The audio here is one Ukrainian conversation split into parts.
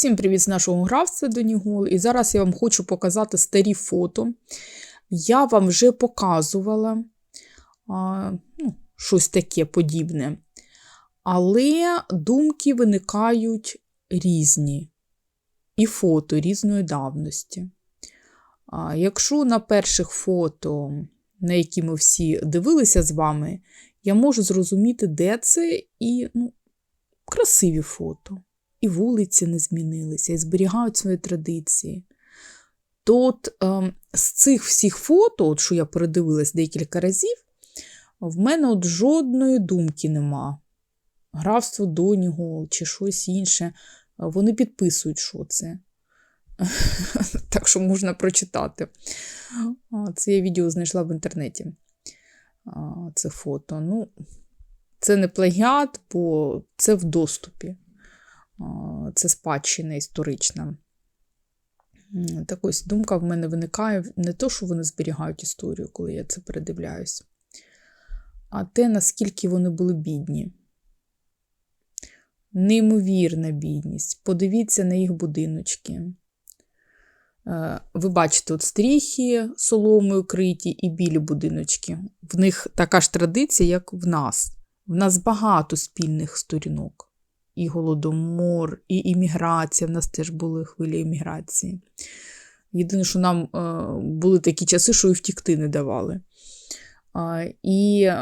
Всім привіт з нашого гравця Донігол. І зараз я вам хочу показати старі фото. Я вам вже показувала а, ну, щось таке подібне. Але думки виникають різні. І фото різної давності. А, Якщо на перших фото, на які ми всі дивилися з вами, я можу зрозуміти, де це, і ну, красиві фото і вулиці не змінилися, і зберігають свої традиції. То от е, з цих всіх фото, от що я передивилась декілька разів, в мене от жодної думки нема. Графство Донігол чи щось інше. Вони підписують, що це. Так що можна прочитати. Це я відео знайшла в інтернеті. Це фото. Ну, Це не плагіат, бо це в доступі це спадщина історична. Так ось думка в мене виникає не то, що вони зберігають історію, коли я це передивляюсь, а те, наскільки вони були бідні. Неймовірна бідність. Подивіться на їх будиночки. Е, ви бачите, от стріхи соломою криті і білі будиночки. В них така ж традиція, як в нас. В нас багато спільних сторінок і голодомор, і імміграція. В нас теж були хвилі імміграції. Єдине, що нам е, були такі часи, що і втікти не давали. І е,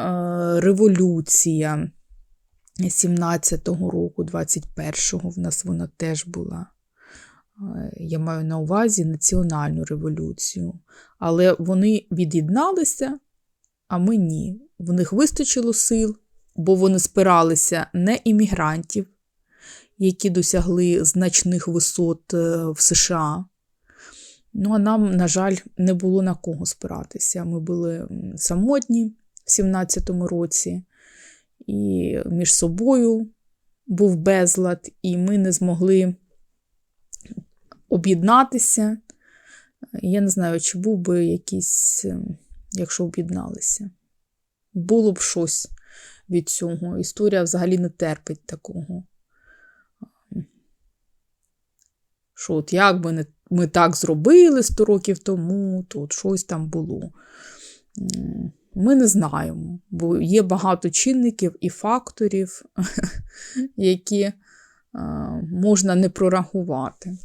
революція 17-го року, 21-го, в нас вона теж була. Я маю на увазі національну революцію. Але вони від'єдналися, а ми ні. В них вистачило сил, бо вони спиралися не іммігрантів, які досягли значних висот е, в США. Ну, а нам, на жаль, не було на кого спиратися. Ми були самотні в 17-му році, і між собою був безлад, і ми не змогли об'єднатися. Я не знаю, чи був би якийсь, е, якщо об'єдналися. Було б щось від цього. Історія взагалі не терпить такого. Що от як би ми так зробили 100 років тому, то от щось там було. Ми не знаємо, бо є багато чинників і факторів, які можна не прорахувати.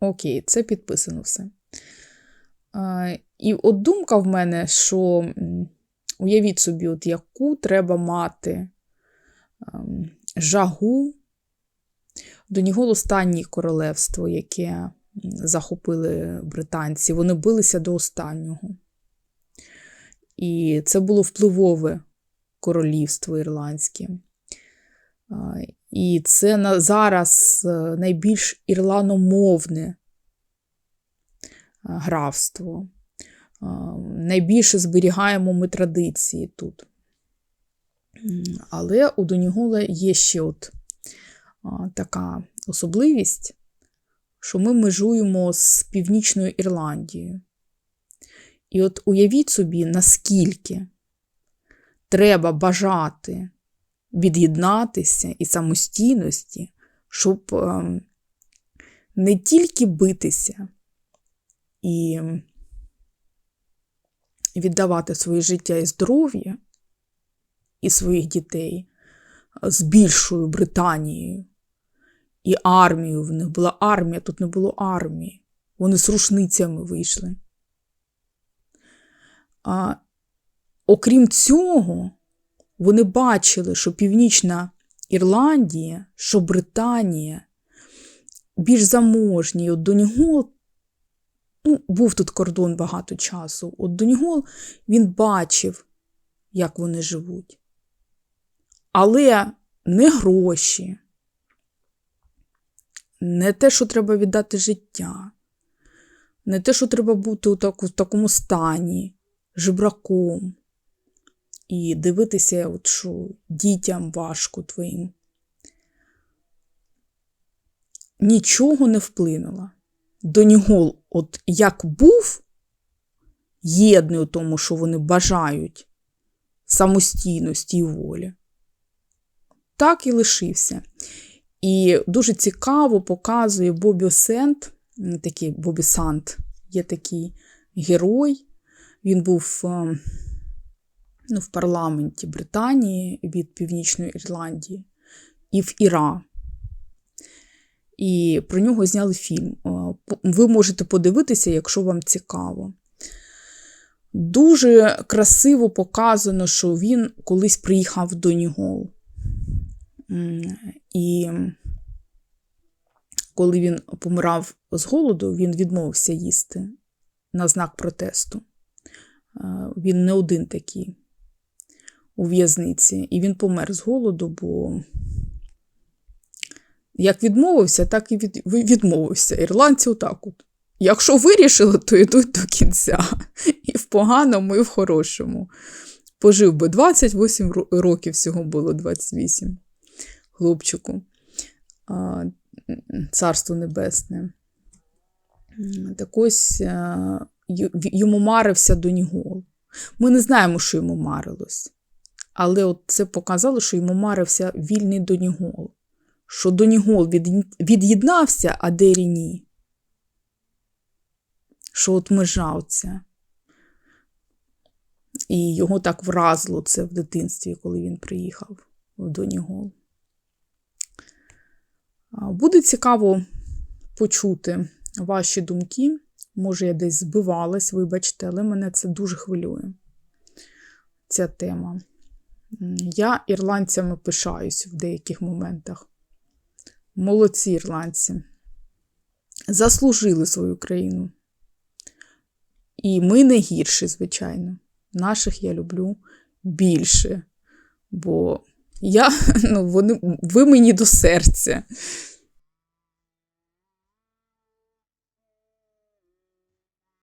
Окей, це підписано все. І от думка в мене, що уявіть собі, от яку треба мати жагу до нього останнє королевство, яке захопили британці, вони билися до останнього. І це було впливове королівство ірландське. І це зараз е, найбільш ірланомовне графство. Найбільше зберігаємо ми традиції тут. Але у Донігола є ще от така особливість, що ми межуємо з Північною Ірландією. І от уявіть собі, наскільки треба бажати від'єднатися і самостійності, щоб ем, не тільки битися і віддавати своє життя і здоров'я і своїх дітей з більшою Британією, і армію в них була армія, тут не було армії. Вони з рушницями вийшли. А, Окрім цього, вони бачили, що Північна Ірландія, що Британія більш заможні. От Донігол, ну, був тут кордон багато часу. От Донігол він бачив, як вони живуть. Але не гроші, не те, що треба віддати життя, не те, що треба бути у, таку, в такому стані, жебраком, і дивитися, от що дітям важко твоїм. Нічого не вплинуло. Донігол, от як був єдний у тому, що вони бажають самостійності і волі, так і лишився. І дуже цікаво показує Бобі Сент, такий Бобі Сант, є такий герой. Він був е, ну, в парламенті Британії від Північної Ірландії і в Іра. І про нього зняли фільм. Е, Ви можете подивитися, якщо вам цікаво. Дуже красиво показано, що він колись приїхав в Донігол. І коли він помирав з голоду, він відмовився їсти на знак протесту. Він не один такий у в'язниці. І він помер з голоду, бо як відмовився, так і від... відмовився. Ірландці отак от. Якщо вирішили, то йдуть до кінця. І в поганому, і в хорошому. Пожив би 28 років, всього було 28 хлопчику. Царство Небесне. Так ось е, йому марився Донігол. Ми не знаємо, що йому марилось. Але от це показало, що йому марився вільний Донігол. Що Донігол від- від'єднався, а Дері ні. Що от межа оця. І його так вразило це в дитинстві, коли він приїхав в Донігол. Буде цікаво почути ваші думки. Може, я десь збивалась, вибачте, але мене це дуже хвилює. Ця тема. Я ірландцями пишаюсь в деяких моментах. Молодці ірландці. Заслужили свою країну. І ми не гірші, звичайно. Наших я люблю більше. Бо я, ну, вони, ви мені до серця.